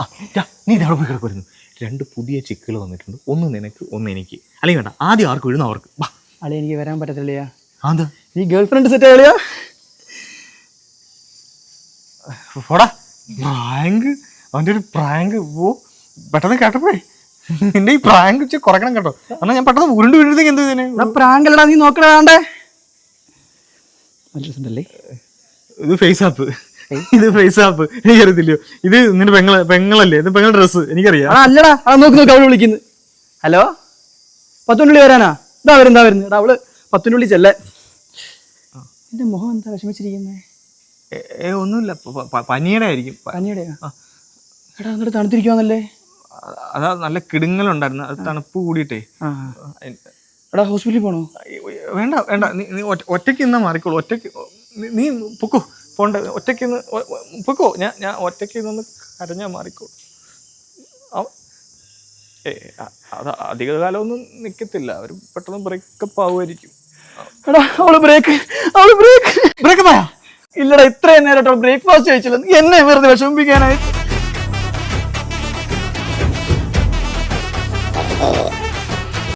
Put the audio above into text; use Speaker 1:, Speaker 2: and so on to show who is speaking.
Speaker 1: ആ, നീ ഇതവിടെ പോയി കിടക്കുമായിരുന്നു രണ്ട് പുതിയ ചിക്കുകൾ വന്നിട്ടുണ്ട്. ഒന്ന് നിനക്ക് ഒന്ന് എനിക്ക്. അല്ലെങ്കിൽ വേണ്ട ആദ്യം ആർക്ക് വീഴുന്ന അവർക്ക്. വാ.
Speaker 2: അളി എനിക്ക് വരാൻ പറ്റത്തില്ലയാ
Speaker 1: ആന്താ?
Speaker 2: നീ ഗേൾ ഫ്രണ്ട് സെറ്റ് ആളിയാ
Speaker 1: പോടാ. പ്രാങ്ക്. അവന്റെ ഒരു പ്രാങ്ക്. ഓ പെട്ടെന്ന് കേട്ടപ്പോഴേ. നിന്റെ ഈ പ്രാങ്ക് വെച്ച് കുറയ്ക്കണം കേട്ടോ. എന്നാൽ ഞാൻ പെട്ടെന്ന് ഉരുണ്ട് വീഴുന്നെങ്കിൽ എന്ത് പ്രാങ്ക്
Speaker 2: പ്രാങ്കല്ലടാ നീ നോക്കണേ നല്ല
Speaker 1: ഇത് ഫേസ് ആപ്പ് ഇത് ഫേസ് ആപ്പ് എനിക്കറിയത്തില്ലയോ ഇത് നിന്റെ പെങ്ങളെ പെങ്ങളല്ലേ? ഇത് പെങ്ങളുടെ ഡ്രസ്സ് എനിക്കറിയാം.
Speaker 2: ആ അല്ലടാ. ആ നോക്ക് നോക്ക് അവൾ വിളിക്കുന്നു. ഹലോ? പത്തുനുള്ളി വരാനാ? ഇതാ വരുന്നു ഇതാ വരുന്നു. അവൾ പത്തുനുള്ളി ചെല്ലേ. എന്റെ മുഖം എന്താ വിഷമിച്ചിരിക്കുന്നേ?
Speaker 1: ഏ, ഒന്നുമില്ല. പ- പ- പനിയുടെ ആയിരിക്കും. പ-
Speaker 2: പനിയുടെയാ എടാ എന്നിട്ട് തണുത്തിരിക്കുവാന്നല്ലേ?
Speaker 1: അതാ നല്ല കിടുങ്ങലുണ്ടായിരുന്നു. അത് തണുപ്പ് കൂടിയിട്ടേ.
Speaker 2: ആ എടാ ഹോസ്പിറ്റലിൽ പോണോ?
Speaker 1: വേണ്ട വേണ്ട. നീ നീ ഒറ്റ- ഒറ്റയ്ക്ക് ഇന്നാ മാറിക്കോളൂ. ഒറ്റയ്ക്ക് നീ- നീ പൊക്കോ. പോണ്ട ഒറ്റയ്ക്ക് ഒ- പൊക്കോ ഞാൻ ഞാൻ ഒറ്റയ്ക്ക് നിന്ന് കരഞ്ഞാൽ മാറിക്കോ. അത് അധിക കാലമൊന്നും നിൽക്കത്തില്ല അവർ പെട്ടെന്ന് ബ്രേക്കപ്പ് ആവുമായിരിക്കും.
Speaker 2: എടാ അവൾ ബ്രേക്ക് അവൾ ബ്രേക്ക്
Speaker 1: ബ്രേക്കപ്പ്
Speaker 2: ഇല്ലടാ ഇത്രയും നേരമായിട്ട് അവൾ ബ്രേക്ക്ഫാസ്റ്റ് കഴിച്ചില്ല എന്നെ വെറുതെ വിഷമിപ്പിക്കാനായി.